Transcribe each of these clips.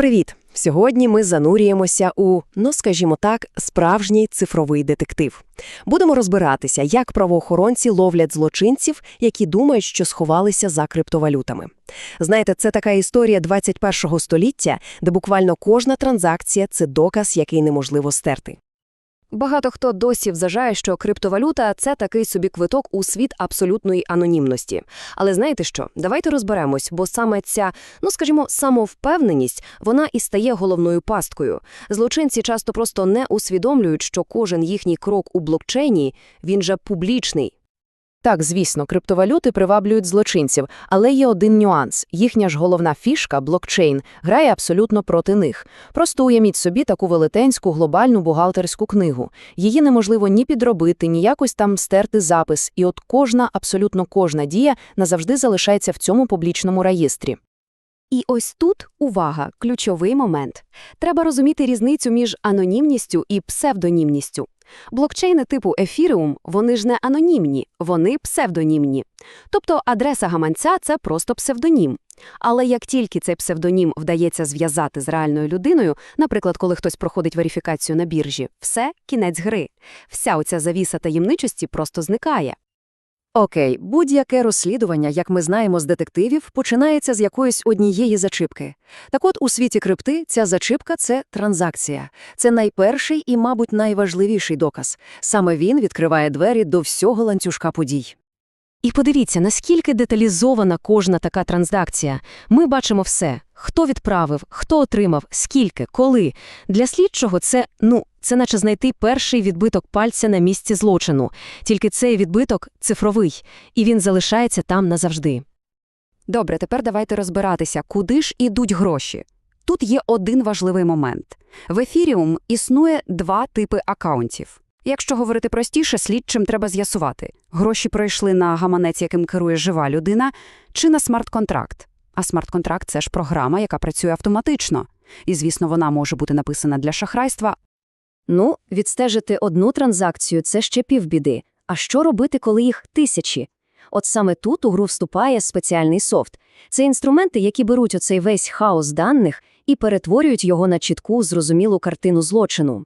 Привіт! Сьогодні ми занурюємося у, ну скажімо так, справжній цифровий детектив. Будемо розбиратися, як правоохоронці ловлять злочинців, які думають, що сховалися за криптовалютами. Знаєте, це така історія 21-го століття, де буквально кожна транзакція це доказ, який неможливо стерти. Багато хто досі вважає, що криптовалюта це такий собі квиток у світ абсолютної анонімності. Але знаєте що? Давайте розберемось, бо саме ця, ну скажімо, самовпевненість, вона і стає головною пасткою. Злочинці часто просто не усвідомлюють, що кожен їхній крок у блокчейні він же публічний. Так, звісно, криптовалюти приваблюють злочинців, але є один нюанс. Їхня ж головна фішка, блокчейн, грає абсолютно проти них. Просто уявіть собі таку велетенську глобальну бухгалтерську книгу. Її неможливо ні підробити, ні якось там стерти запис, і от кожна, абсолютно кожна дія назавжди залишається в цьому публічному реєстрі. І ось тут увага, ключовий момент. Треба розуміти різницю між анонімністю і псевдонімністю. Блокчейни типу Ethereum, вони ж не анонімні, вони псевдонімні. Тобто адреса гаманця – це просто псевдонім. Але як тільки цей псевдонім вдається зв'язати з реальною людиною, наприклад, коли хтось проходить верифікацію на біржі, все, кінець гри. Вся оця завіса таємничості просто зникає. Окей, будь-яке розслідування, як ми знаємо з детективів, починається з якоїсь однієї зачіпки. Так от у світі крипти ця зачіпка це транзакція. Це найперший і, мабуть, найважливіший доказ. Саме він відкриває двері до всього ланцюжка подій. І подивіться, наскільки деталізована кожна така транзакція. Ми бачимо все. Хто відправив, хто отримав, скільки, коли. Для слідчого це, ну, це наче знайти перший відбиток пальця на місці злочину. Тільки цей відбиток цифровий, і він залишається там назавжди. Добре, тепер давайте розбиратися, куди ж ідуть гроші. Тут є один важливий момент. В Ethereum існує два типи акаунтів. Якщо говорити простіше, слідчим треба з'ясувати, гроші пройшли на гаманець, яким керує жива людина, чи на смарт-контракт. А смарт-контракт – це ж програма, яка працює автоматично. І, звісно, вона може бути написана для шахрайства. Ну, відстежити одну транзакцію – це ще півбіди. А що робити, коли їх тисячі? От саме тут у гру вступає спеціальний софт. Це інструменти, які беруть оцей весь хаос даних і перетворюють його на чітку, зрозумілу картину злочину.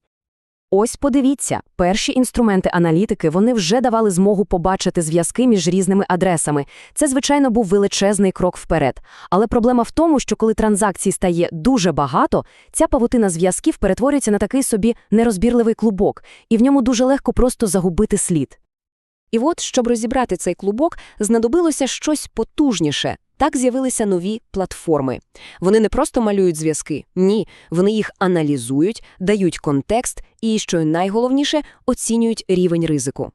Ось подивіться, перші інструменти аналітики вони вже давали змогу побачити зв'язки між різними адресами. Це, звичайно, був величезний крок вперед. Але проблема в тому, що коли транзакцій стає дуже багато, ця павутина зв'язків перетворюється на такий собі нерозбірливий клубок, і в ньому дуже легко просто загубити слід. І от, щоб розібрати цей клубок, знадобилося щось потужніше. Так з'явилися нові платформи. Вони не просто малюють зв'язки, ні, вони їх аналізують, дають контекст і, що найголовніше, оцінюють рівень ризику.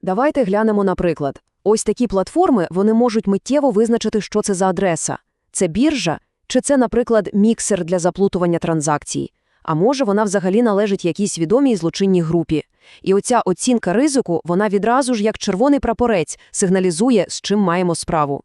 Давайте глянемо на приклад. Ось такі платформи вони можуть миттєво визначити, що це за адреса. Це біржа, чи це, наприклад, міксер для заплутування транзакцій. А може, вона взагалі належить якійсь відомій злочинній групі. І оця оцінка ризику, вона відразу ж, як червоний прапорець, сигналізує, з чим маємо справу.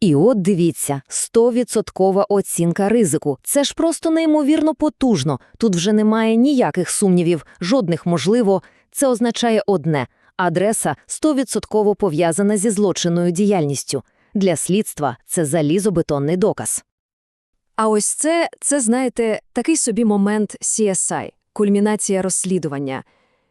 І от дивіться, 100% оцінка ризику. Це ж просто неймовірно потужно. Тут вже немає ніяких сумнівів, жодних можливо. Це означає одне – адреса 100% пов'язана зі злочинною діяльністю. Для слідства це залізобетонний доказ. А ось це, це, знаєте, такий собі момент CSI – кульмінація розслідування.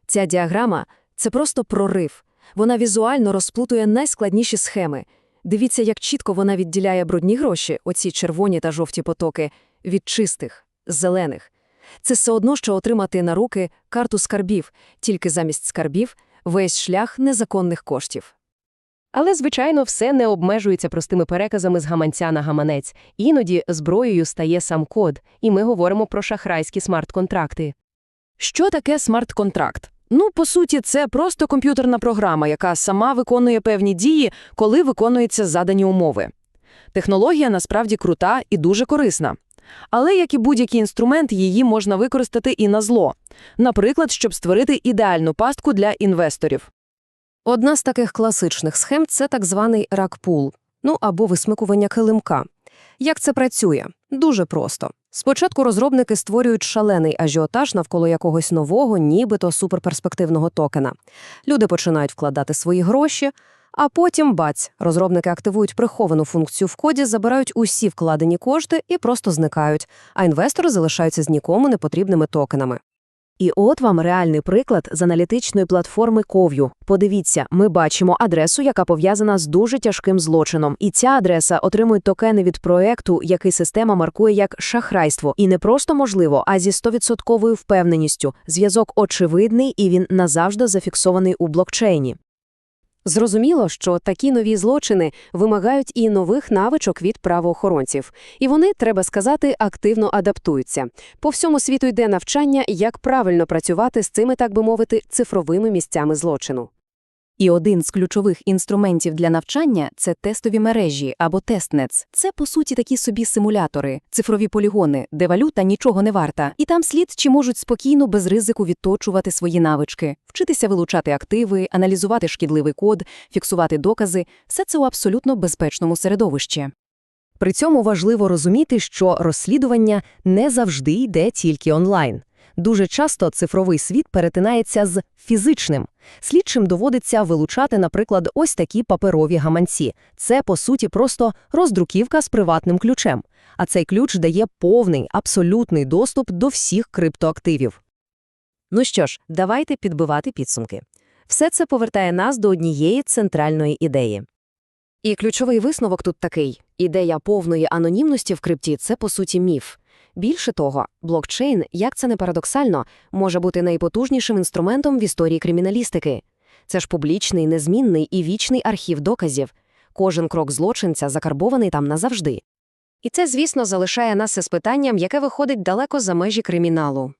Ця діаграма – це просто прорив. Вона візуально розплутує найскладніші схеми. Дивіться, як чітко вона відділяє брудні гроші, оці червоні та жовті потоки, від чистих, зелених. Це все одно, що отримати на руки карту скарбів, тільки замість скарбів – весь шлях незаконних коштів. Але, звичайно, все не обмежується простими переказами з гаманця на гаманець. Іноді зброєю стає сам код, і ми говоримо про шахрайські смарт-контракти. Що таке смарт-контракт? Ну, по суті, це просто комп'ютерна програма, яка сама виконує певні дії, коли виконуються задані умови. Технологія насправді крута і дуже корисна. Але, як і будь-який інструмент, її можна використати і на зло. Наприклад, щоб створити ідеальну пастку для інвесторів. Одна з таких класичних схем це так званий ракпул, ну або висмикування килимка. Як це працює? Дуже просто. Спочатку розробники створюють шалений ажіотаж навколо якогось нового, нібито суперперспективного токена. Люди починають вкладати свої гроші, А потім, бац, розробники активують приховану функцію в коді, забирають усі вкладені кошти і просто зникають, а інвестори залишаються з нікому непотрібними токенами. І от вам реальний приклад з аналітичної платформи Ков'ю. Подивіться, ми бачимо адресу, яка пов'язана з дуже тяжким злочином. І ця адреса отримує токени від проекту, який система маркує як шахрайство. І не просто можливо, а зі 100% впевненістю. Зв'язок очевидний і він назавжди зафіксований у блокчейні. Зрозуміло, що такі нові злочини вимагають і нових навичок від правоохоронців. І вони, треба сказати, активно адаптуються. По всьому світу йде навчання, як правильно працювати з цими, так би мовити, цифровими місцями злочину. І один з ключових інструментів для навчання – це тестові мережі або тестнетс. Це, по суті, такі собі симулятори, цифрові полігони, де валюта нічого не варта. І там слід чи можуть спокійно, без ризику відточувати свої навички, вчитися вилучати активи, аналізувати шкідливий код, фіксувати докази – все це у абсолютно безпечному середовищі. При цьому важливо розуміти, що розслідування не завжди йде тільки онлайн. Дуже часто цифровий світ перетинається з фізичним. Слідчим доводиться вилучати, наприклад, ось такі паперові гаманці. Це, по суті, просто роздруківка з приватним ключем. А цей ключ дає повний, абсолютний доступ до всіх криптоактивів. Ну що ж, давайте підбивати підсумки. Все це повертає нас до однієї центральної ідеї. І ключовий висновок тут такий. Ідея повної анонімності в крипті – це, по суті, міф. Більше того, блокчейн, як це не парадоксально, може бути найпотужнішим інструментом в історії криміналістики. Це ж публічний, незмінний і вічний архів доказів. Кожен крок злочинця закарбований там назавжди. І це, звісно, залишає нас із питанням, яке виходить далеко за межі криміналу.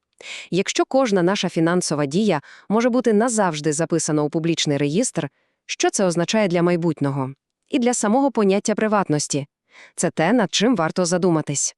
Якщо кожна наша фінансова дія може бути назавжди записана у публічний реєстр, що це означає для майбутнього? І для самого поняття приватності. Це те, над чим варто задуматись.